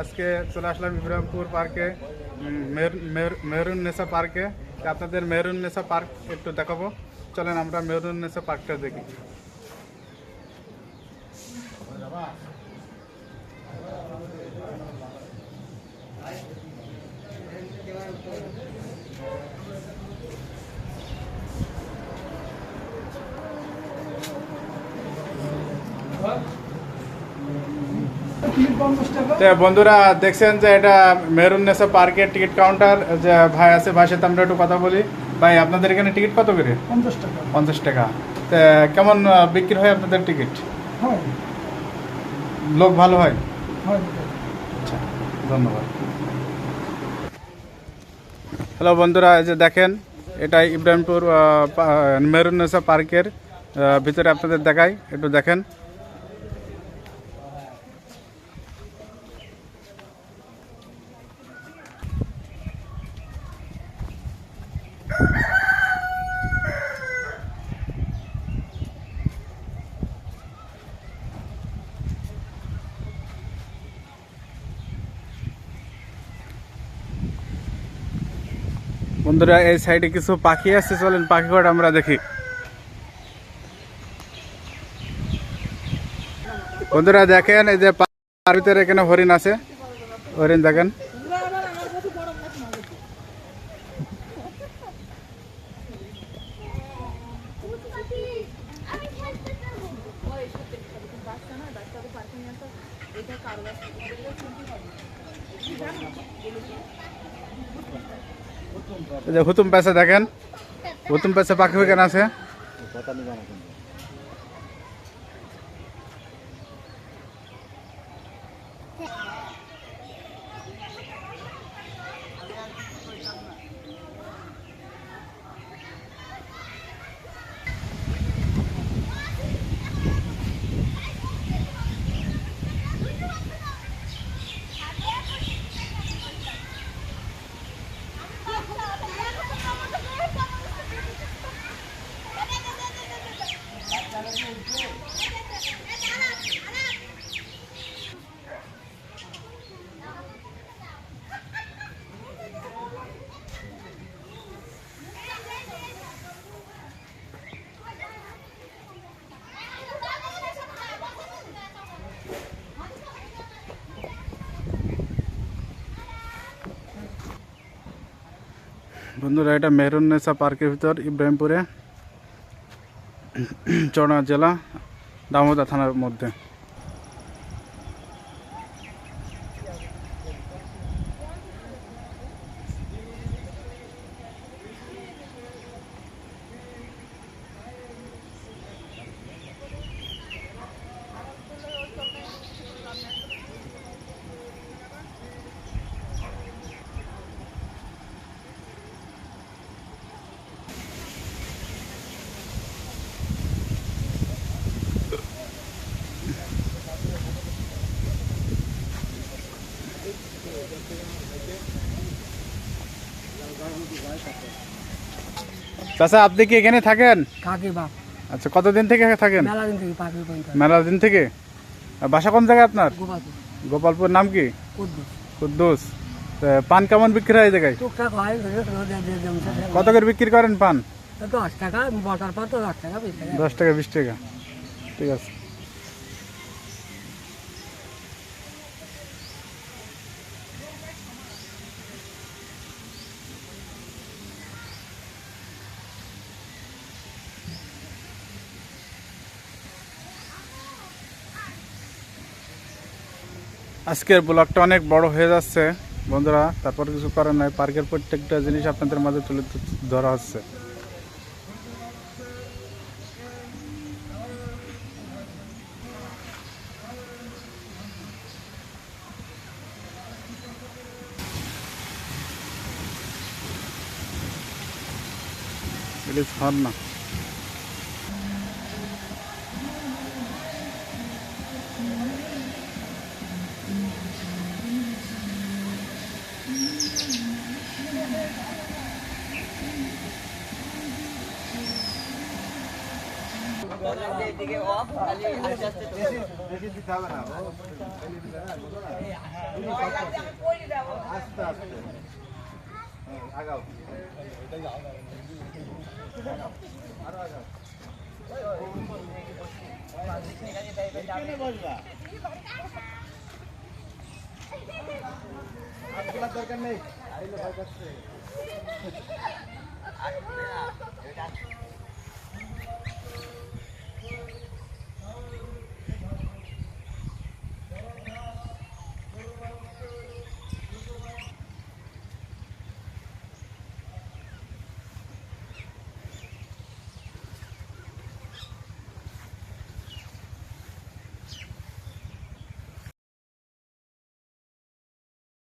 আজকে চলে আসলাম ইব্রাহিমপুর পার্কে মেরুন নেসা পার্কে। আপনাদের মেহরুন নেসা পার্ক একটু দেখাবো। চলেন আমরা মেহরুন নেসা পার্কটা দেখি। তো বন্ধুরা দেখছেন যে এটা মেহরুন নেসা পার্কের টিকিট কাউন্টার যে ভাই আছে ভাইয়ের সাথে আমরা একটু কথা বলি। ভাই আপনাদের এখানে টিকিট কত করে? পঞ্চাশ টাকা। পঞ্চাশ টাকা। তো কেমন বিক্রি হয় আপনাদের টিকিট? হয়। লোক ভালো হয়? আচ্ছা ধন্যবাদ। হ্যালো বন্ধুরা এই যে দেখেন এটা ইব্রাহিমপুর পা- মেহরুন্নেসা পার্কের ভিতরে আপনাদের দেখাই একটু দেখেন। বন্ধুরা, এই সাইডে কিছু পাখি আছে, চলেন পাখি কটা আমরা দেখি। বন্ধুরা, দেখেন এই যে পার এখানে হরিণ আছে। হরিণ দেখেন। এই যে হুতুম পেছে দেখেন। হুতুম পেছে পাখি এখানে আছে? বন্ধুরা এটা মেহরুন্নেসা পার্কের ভিতর ইব্রাহিমপুরে চড়া জেলা দামোদা থানার মধ্যে। চাচা আপনি কি এখানে থাকেন? বাপ? আচ্ছা কতদিন থেকে থাকেন? মেলা দিন থেকে পাখি পর্যন্ত। মেলা দিন থেকে? আর বাসা কোন জায়গায় আপনার? গোপালপুর। গোপালপুর নাম কি? কুদ্দুস। কুদ্দুস। তা পান কেমন বিক্রি হয় এই জায়গায়? টুকটাক হয় কত করে বিক্রি করেন পান? দশ টাকা বটার পর তো দশ টাকা। দশ টাকা বিশ টাকা। ঠিক আছে। আজকের ব্লগটা অনেক বড় হয়ে যাচ্ছে, বন্ধুরা। তারপর কিছু করার নাই, পার্কের প্রত্যেকটা জিনিস আপনাদের মাঝে তুলে ধরা হচ্ছে। দিকে আস্তে আস্তে। আগাও আরও আগাও দরকার নেই